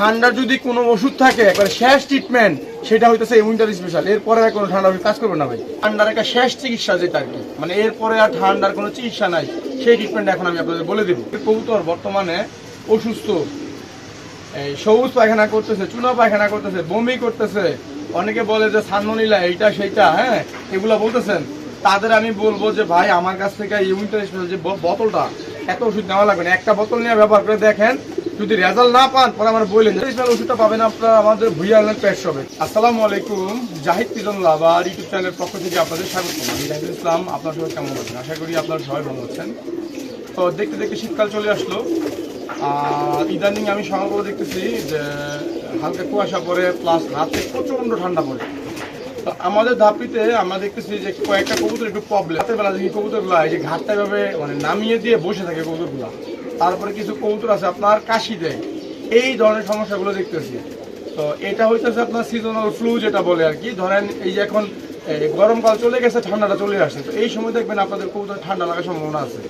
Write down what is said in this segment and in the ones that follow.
ঠান্ডার যদি কোনো ওষুধ থাকে, একবারে শেষ ট্রিটমেন্ট সেটা হইতেছে উইন্টার স্পেশাল এরপরে আর কোনো ঠান্ডা কাজ করবে না ভাই। ঠান্ডার একটা শেষ চিকিৎসা যেটা আর কি। মানে এরপরে আর ঠান্ডার কোনো চিকিৎসা নাই। সেই ট্রিটমেন্ট এখন আমি আপনাদের বলে দেবো। কবুতর বর্তমানে অসুস্থ। এই সবুজ পায়খানা করতেছে, চুনা পায়খানা করতেছে, বমি করতেছে। অনেকে বলে যে সানমনিলা, এইটা সেইটা হ্যাঁ? এগুলা বলতেছেন। তাদের আমি বলব যে, ভাই, আমার কাছ থেকে এই উইন্টার স্পেশাল যে বোতলটা এত ওষুধ নেওয়া লাগবে না। একটা বোতল নিয়ে ব্যবহার করে দেখেন, যদি রেজাল্ট না পান, পরে আমার বললেন ওষুধটা পাবেন আপনারা, আমাদের ভুইয়া আনলেন পেট শপে আসসালামু আলাইকুম, জাহিদ পিজনুল্লাহ বা ইউটিউব চ্যানেলের পক্ষ থেকে আপনাদের স্বাগত। আমি জাহিদুল ইসলাম, আপনার সবাই কেমন আছেন? আশা করি আপনারা সবাই ভালো আছেন। তো দেখতে দেখতে শীতকাল চলে আসলো। আর ইদানিং আমি সকালবেলা দেখতেছি যে, হালকা কুয়াশা পরে প্লাস রাতে প্রচণ্ড ঠান্ডা পড়ে। তো আমাদের ধাপিতে আমরা দেখতেছি যে কয়েকটা কবুতর একটু প্রবলেম রাতের বেলা দেখি কবুতরগুলো এই যে ঘাটটা এভাবে মানে নামিয়ে দিয়ে বসে থাকে কবুতরগুলো। তারপরে কিছু কবুতর আছে আপনার কাশি দেয়। এই ধরনের সমস্যাগুলো দেখতেছি। তো এটা হইতেছে আপনার সিজনাল ফ্লু যেটা বলে আর কি। ধরেন এই যে এখন গরমকাল চলে গেছে, ঠান্ডাটা চলে আসছে। তো এই সময় দেখবেন আপনাদের কবুতর ঠান্ডা লাগার সম্ভাবনা আছে।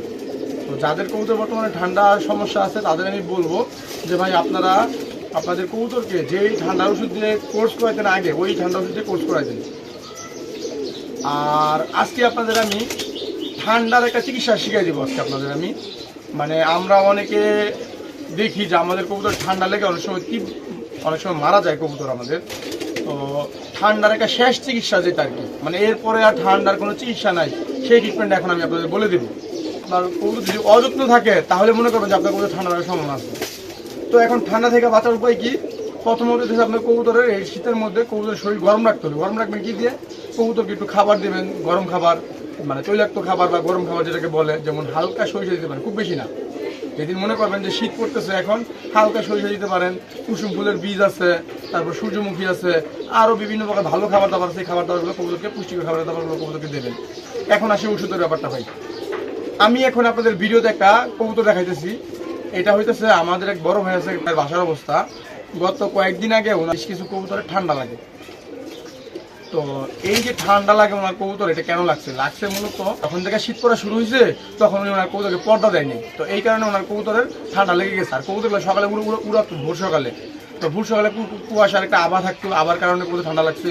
তো যাদের কবুতর বর্তমানে ঠান্ডার সমস্যা আছে, তাদের আমি বলব যে ভাই আপনারা আপনাদের কবুতরকে যেই ঠান্ডা ওষুধ দিয়ে কোর্স করাইতেন আগে, ওই ঠান্ডা ওষুধ দিয়ে কোর্স করাইতেন আর আজকে আপনাদের আমি ঠান্ডার একটা চিকিৎসা শিখিয়ে দিব আজকে আপনাদের আমি। মানে আমরা অনেকে দেখি যে আমাদের কবুতর ঠান্ডা লেগে অনেক সময় তীব্র, অনেক সময় মারা যায় কবুতর আমাদের। তো ঠান্ডার একটা শেষ চিকিৎসা যেটা আর কি। মানে এরপরে আর ঠান্ডার কোনো চিকিৎসা নাই। সেই ট্রিটমেন্ট এখন আমি আপনাদের বলে দেবো। আপনার কবুতর যদি অযত্ন থাকে, তাহলে মনে করবেন যে আপনার কবুতর ঠান্ডা লাগার সম্ভাবনা আছে। তো এখন ঠান্ডা থেকে বাঁচার উপায় কি? প্রথমত হচ্ছে আপনার কবুতরের এই শীতের মধ্যে কবুতরের শরীর গরম রাখতে হবে। গরম রাখবেন কি দিয়ে? কবুতরকে একটু খাবার দেবেন, গরম খাবার মানে তৈলাক্ত খাবার বা গরম খাবার যেটাকে বলে, যেমন হালকা সরিষা দিতে পারেন, খুব বেশি না। যেদিন মনে করবেন যে শীত পড়তেছে এখন, হালকা সরিষা দিতে পারেন, কুসুম ফুলের বীজ আছে, তারপর সূর্যমুখী আছে আরও বিভিন্ন প্রকার ভালো খাবার দাবার সেই খাবার দাবারগুলো কবুতরকে, পুষ্টিকর খাবার দাবারগুলো কবুতরকে দেবেন। এখন আসে ওষুধের ব্যাপারটা হয় আমি এখন আপনাদের ভিডিওতে একটা কবুতর দেখাইতেছি। এটা হইতেছে আমাদের এক বড় ভাই আছে বাসার অবস্থা। গত কয়েকদিন আগে ওনার বেশ কিছু কবুতরের ঠান্ডা লাগে। তো এই যে ঠান্ডা লাগে ওনার কবুতর, এটা কেন লাগছে? লাগছে মূলত তখন থেকে শীত পড়া শুরু হয়েছে তখন উনি ওনার কবুতরকে পর্দা দেয়নি। তো এই কারণে ওনার কবুতরের ঠান্ডা লেগে গেছে। আর কবুতরগুলো সকালে উড়ে উড়ে উড়াতো ভোর সকালে। তো ভোর সকালে কুয়াশার একটা আবার থাকতো আবার কারণে কবুতর ঠান্ডা লাগছে।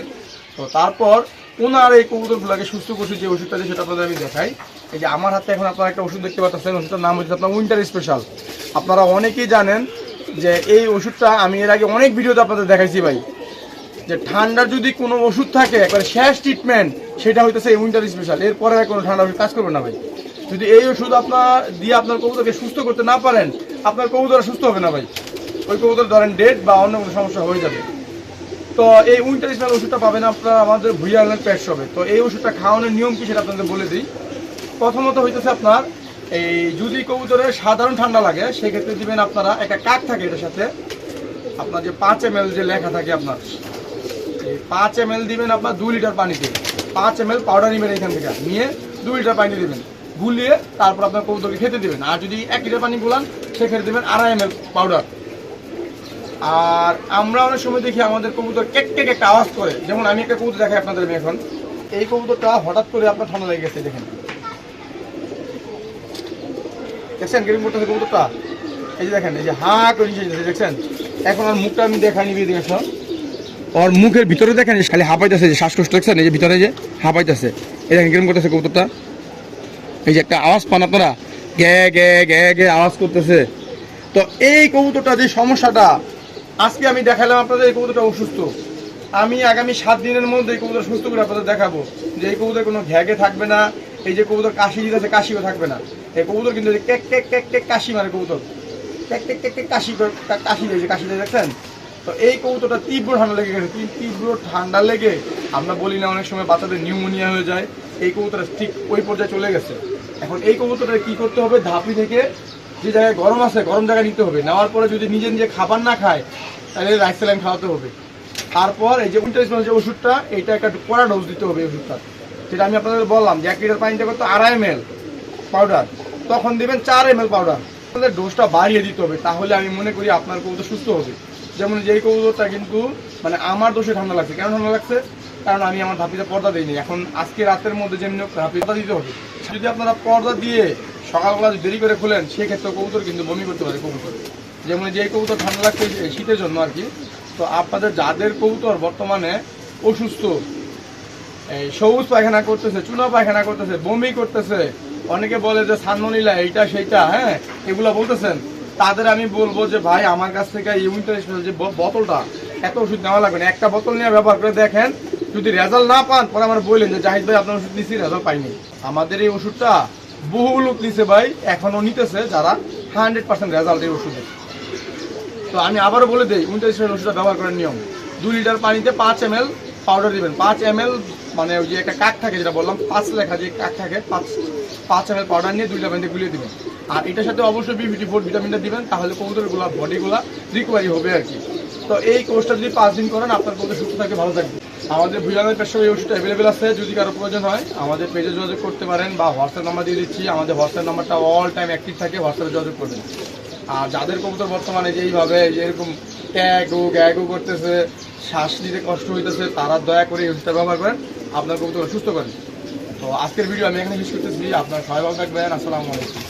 তো তারপর ওনার এই কবুতরগুলোকে সুস্থ করছে যে ওষুধটা সেটা আপনাদের আমি দেখাই। এই যে আমার হাতে এখন আপনারা একটা ওষুধ দেখতে পাচ্ছেন, ওষুধটার নাম হচ্ছে আপনার উইন্টার স্পেশাল। আপনারা অনেকেই জানেন যে এই ওষুধটা আমি এর আগে অনেক ভিডিওতে আপনাদের দেখাইছি ভাই। যে ঠান্ডার যদি কোনো ওষুধ থাকে, একবারে শেষ ট্রিটমেন্ট সেটা হইতেছে এই উইন্টার স্পেশাল। এরপরে আর কোনো ঠান্ডা ওষুধ কাজ করবে না ভাই। যদি এই ওষুধ আপনার দিয়ে আপনার কবুতরকে সুস্থ করতে না পারেন, আপনার কবুতর সুস্থ হবে না ভাই। ওই কবুতর ধরেন ডেট বা অন্য কোনো সমস্যা হয়ে যাবে। তো এই উইন্টার স্পেশাল ওষুধটা পাবেন আপনারা আমাদের ভুইয়া আনলেন পেট শপে। তো এই ওষুধটা খাওয়ানোর নিয়ম কি সেটা আপনাদের বলে দিই। প্রথমত হইতেছে আপনার, এই যদি কবুতরের সাধারণ ঠান্ডা লাগে, সেক্ষেত্রে দিবেন আপনারা একটা কাক থাকে এটার সাথে। আপনার যে পাঁচ এম যে লেখা থাকে আপনার। এই পাঁচ এম দিবেন আপনার দু লিটার পানিতে। পাঁচ এম পাউডার নেবেন এখান থেকে। নিয়ে দু লিটার পানি দিবেন। গুলিয়ে তারপর আপনার কবুতরকে খেতে দিবেন। আর যদি এক লিটার পানি গুলান, সেক্ষেত্রে দেবেন আড়াই এম পাউডার। আর আমরা অনেক সময় দেখি আমাদের কবুতর কেক কেক একটা আওয়াজ করে। যেমন আমি একটা কবুতর দেখাই আপনাদের এখন। এই কবুতরটা হঠাৎ করে আপনার ঠান্ডা লেগে গেছে, দেখেন। দেখছেন কীরকম করতেছে কবুতরটা? এই যে দেখেন, এই যে হা করে দেখছেন? এখন আর মুখটা আমি দেখাই নিবি দেখেছ ওর মুখের ভিতরে দেখেন খালি হাঁপাইতেছে যে শ্বাসকষ্ট, দেখছেন? এই যে ভিতরে যে হাঁপাইতেছে। এই দেখেন কীরকম করতেছে কবুতরটা। এই যে একটা আওয়াজ পান আপনারা। গে গে গে গে আওয়াজ করতেছে। তো এই কবুতরটা যে সমস্যাটা আজকে আমি দেখালাম আপনাদের এই কবুতরটা অসুস্থ। আমি আগামী সাত দিনের মধ্যে এই কবুতর সুস্থ করে আপনাদের দেখাবো যে এই কবুতর কোনো ঘ্যাগে থাকবে না, এই যে কবুতর কাশি দিতেছে, কাশিও থাকবে না। এই কবুতর কিন্তু কেক কেক কেক কেক কাশি মারে কবুতর। কেক কেক কেক কেক কাশি কাশি দিয়েছে কাশি দেখছেন? তো এই কবুতরটা তীব্র ঠান্ডা লেগে গেছে, তীব্র ঠান্ডা লেগে, আমরা বলি না, অনেক সময় বাচ্চাদের নিউমোনিয়া হয়ে যায়। এই কবুতরটা ঠিক ওই পর্যায়ে চলে গেছে। এখন এই কবুতরটা কি করতে হবে? ধাপি থেকে যে জায়গায় গরম আছে, গরম জায়গায় নিতে হবে। নেওয়ার পরে যদি নিজে নিজে খাবার না খায়, তাহলে রাইস স্যালাইন খাওয়াতে হবে। তারপর এই যে উইন্টার যে ওষুধটা, এটা একটা কড়া ডোজ দিতে হবে ওষুধটা। যেটা আমি আপনাদের বললাম যে এক লিটার পানিতে করতে আড়াই এম পাউডার তখন দিবেন চার এম পাউডার আপনাদের ডোজটা বাড়িয়ে দিতে হবে, তাহলে আমি মনে করি আপনার কবুতর সুস্থ হবে। যেমন যেই কবুতরটা কিন্তু মানে আমার দোষে ঠান্ডা লাগছে। কেন ঠান্ডা লাগছে? কারণ আমি আমার ধাপিতে পর্দা দিইনি। এখন আজকে রাতের মধ্যে যেমনি হোক ধাপি পর্দা দিতে হবে। যদি আপনারা পর্দা দিয়ে সকালবেলা দেরি করে খোলেন সেক্ষেত্রে কবুতর কিন্তু বমি করতে পারে কবুতর। যেমন যে কবুতর ঠান্ডা লাগছে শীতের জন্য আর কি, তো আপনাদের যাদের কবুতর বর্তমানে অসুস্থ, এই সবুজ পায়খানা করতেছে, চুনা পায়খানা করতেছে, বমি করতেছে, অনেকে বলে যে সানমনিলা, এইটা সেইটা হ্যাঁ এগুলো বলতেছেন, তাদের আমি বলব যে ভাই, আমার কাছ থেকে এই যে বোতলটা, এত ওষুধ নেওয়া লাগবে না। একটা বোতল নিয়ে ব্যবহার করে দেখেন, যদি রেজাল্ট না পান, পরে আমার বললেন যে জাহিদ ভাই, আপনার ওষুধ নিচ্ছি, রেজাল্ট পাইনি। আমাদের এই ওষুধটা বহু লোক নিছে ভাই, এখনও নিতেছে যারা হান্ড্রেড পার্সেন্ট রেজাল্ট এই তো আমি আবারও বলে দিই, উনত্রিশ ওষুধটা ব্যবহার করার নিয়ম। দুই লিটার পানিতে পাঁচ এম পাউডার দিবেন। পাঁচ এম মানে ওই যে একটা কাক থাকে যেটা বললাম, পাঁচ লেখা যে কাক থাকে, পাঁচ পাঁচ এম পাউডার নিয়ে দুই লিটার পানিতে গুলিয়ে দিবেন। আর এটার সাথে অবশ্যই বি ফিফটি ফোর ভিটামিনটা দিবেন, তাহলে কবুতরগুলো বডিগুলো রিকভারি হবে আর কি। তো এই কোর্সটা যদি পাঁচ দিন করেন, আপনার কবুতর সুস্থ থাকে, ভালো থাকবে আমাদের ভুলানের পেশাবে এই ওষুধটা অ্যাভেলেবেল আছে, যদি কারও প্রয়োজন হয়, আমাদের পেজে যোগাযোগ করতে পারেন বা হোয়াটসঅ্যাপ নাম্বার দিয়ে দিচ্ছি, আমাদের হোয়াটসঅ্যাপ নাম্বারটা অল টাইম অ্যাক্টিভ থাকে হোয়াটসঅ্যাপে যোগাযোগ করবেন। আর যাদের কবুতর বর্তমানে যে এইভাবে যে এরকম গ্যাগো করতেছে, শ্বাস নিতে কষ্ট হইতেছে, তারা দয়া করে এই ওষুধটা ব্যবহার করেন, আপনার কবুতর সুস্থ করেন। তো আজকের ভিডিও আমি এখানে শেষ করতেছি, আপনার সবাই ভালো থাকবেন, আসসালামু আলাইকুম।